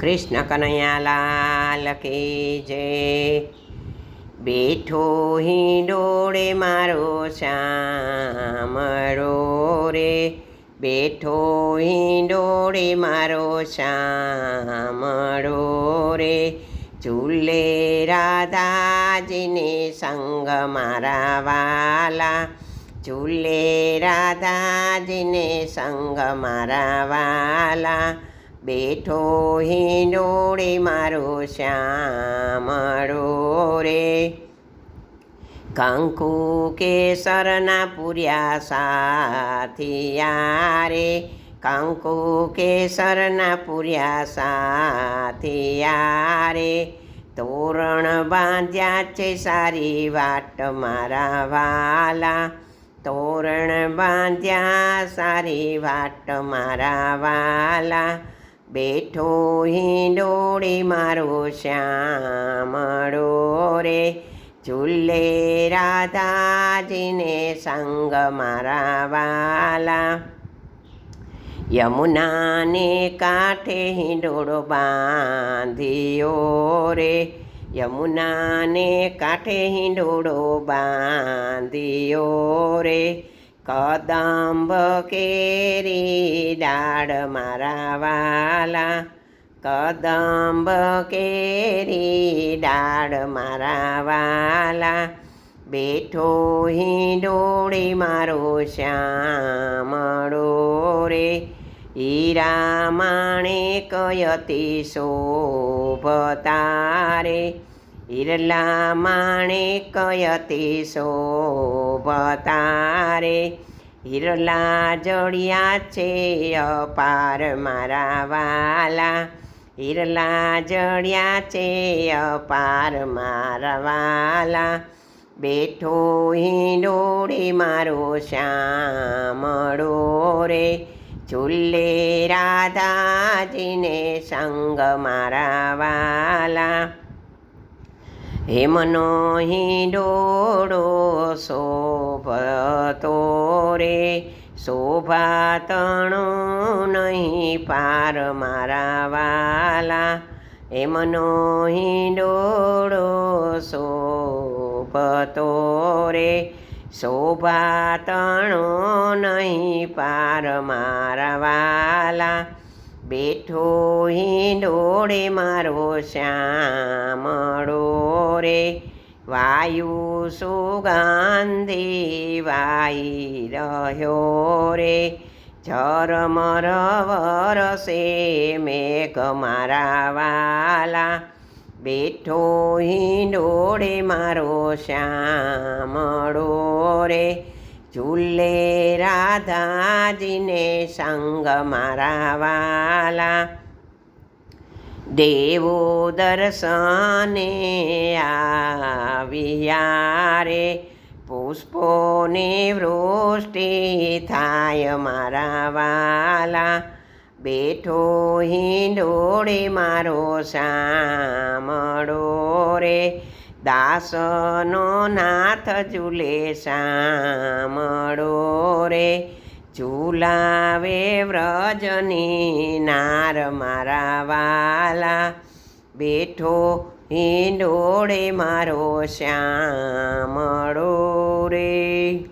કૃષ્ણ કનૈયાલાલ કી જય બેઠો હિંડોળે મારો શ્યામળો રે બેઠો હિંડોળે મારો શ્યામળો રે ઝૂલે રાધાજીને સંગ મારા વાલા. ઝૂલે રાધાજીને સંગ મારા વાલા. બેઠો હિંડોળે મારો શ્યામળો રે. કંકુ કેસરના પૂર્યા સાથિયા રે. કંકુ કેસરના પૂર્યા સાથિયા રે. તોરણ બાંધ્યા છે સારી વાટ મારા વાલા. તોરણ બાંધ્યા સારી વાટ મારા વાલા. બેઠો હિંડોળી મારો શ્યામળો રે. ઝૂલે રાધાજીને સંગ મારા વાલા. યમુનાને કાંઠે હિંડોળો બાંધ્યો રે. યમુનાને કાંઠે હિંડોળો બાંધ્યો રે. કદંબ કેરી ડાળ મારા વાલા, કદંબ કેરી ડાળ મારા વાલા. બેઠો હિંડોળી મારો શ્યામળો રે હીરા માણે કયતી શોભતારે હિરલા માણે કયતી શોભતારે હિરલા જડિયા છે, અપાર મારા વાલા. હિરલા જડિયા છે, અપાર મારા વાલા. બેઠો હિંડોળે, મારો શ્યામળો રે. ઝૂલે રાધાજીને સંગ મારા વાલા. હેમનો હિંડોળો શોભતો રે. શોભા તણો નહીં પાર મારા વાલા. એમનો હિંડોળો શોભતો રે. શોભા તણો નહીં પાર મારા વાલા. બેઠો હિંડોળે મારો શ્યામળો રે. વાયુ સુગંધી વાઈ રહ્યો રે. ઝરમર વરસે મેઘ મારા વાલા. બેઠો હિંડોળે મારો શ્યામળો રે. ઝૂલે રાધાજીને સંગ મારા વાલા દેવો દર્શને આવ્યા રે પુષ્પોને વૃષ્ટિ થાય મારા વાલા બેઠો હિંડોળે મારો સામડો રે દાસનો નાથ ઝૂલે મળો રે. ઝૂલાવે વ્રજની નાર મારા વાલા. બેઠો હિંડોળે મારો શ્યામળો રે.